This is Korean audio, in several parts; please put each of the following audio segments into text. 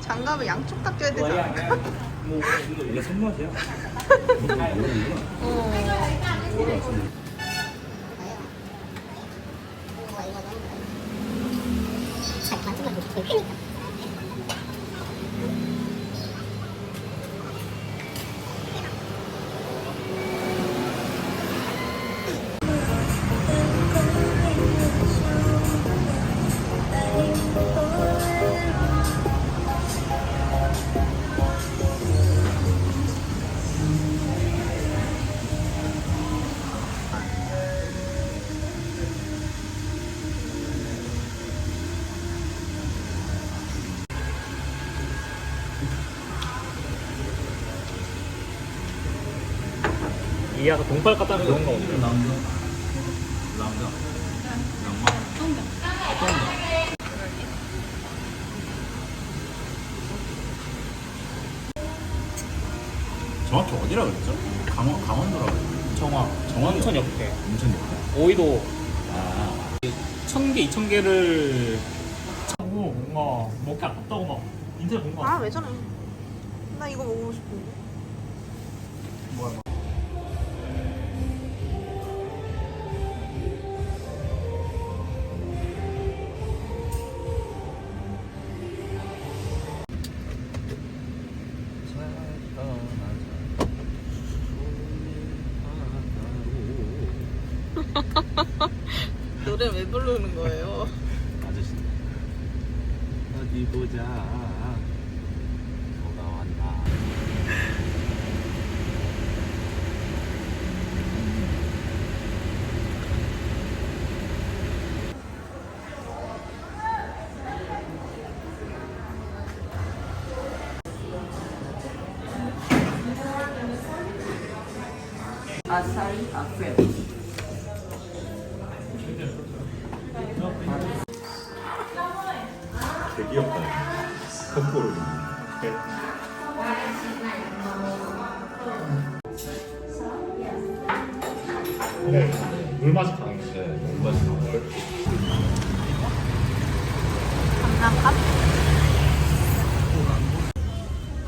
장갑을 양쪽 다 껴야 되지 뭐야 않을까? em mù 이게 어. 이게 아까 동팔 갖다는 그런 거 없네. 남자. 남자. 양말. 정확히 어디라 그랬죠? 강원 강원도라 그랬죠? 정화. 정화 인천 옆에. 인천 옆에. 오이도 아. 천 개, 이천 개를 하고 뭔가 먹기 아깝다고 막 인터넷 본거 같아. 아왜 저래? 나 이거 먹고 싶은 노래 왜 부르는 거예요? 아저씨. 어디 보자. 뭐가 왔나. 아사히 아프레. 되게 귀엽다. 거꾸로. 네. 물 맛이 강해. 네, 너무 맛있어. 감사합니다.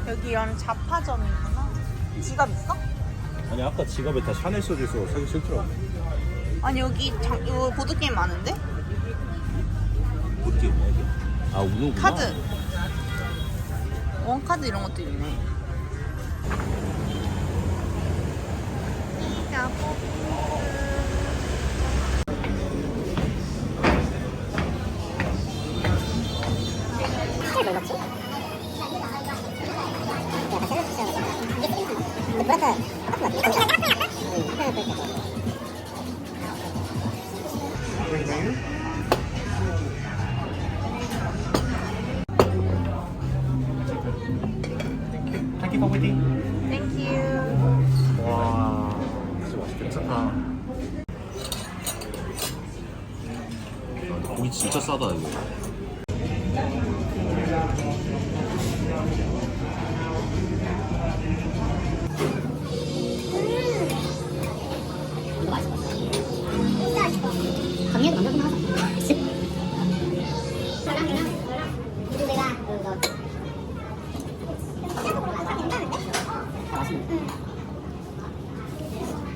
여기 이런 잡화점이구나. 지갑 있어? 아니 아까 지갑에 다 샤넬 써져 있어 사기 싫더라고. 아니 여기 장, 이거 보드 게임 많은데? 어떻게 있냐 이게? 아 우노구나. 카드. 원 카드 이런 것도 있네. 야호. 타키 커피팅. 땡큐. 와, 진짜 맛있겠다. 괜찮다. 고기 진짜 싸다 이거.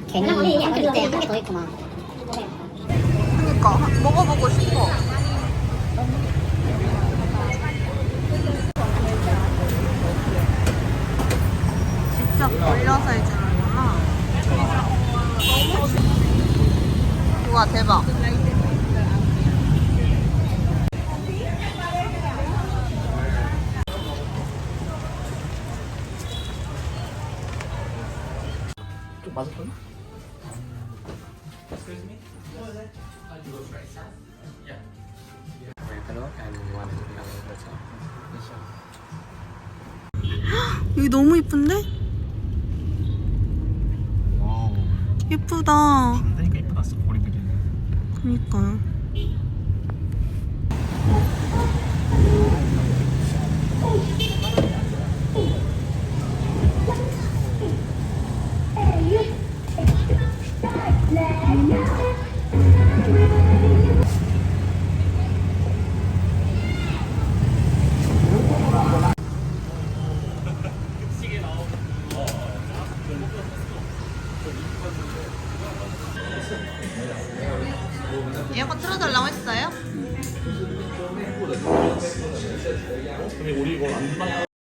괜히 한때한 개 더 있구만. 그니까 한- 먹어보고 싶어. 직접 돌려서 해주는구나. 우와 대박. 좀 맛있거든? 여기 너무 이쁜데? 와우. 예쁘다. 그니까요. 에어컨 틀어달라고 했어요? 우리 이거 안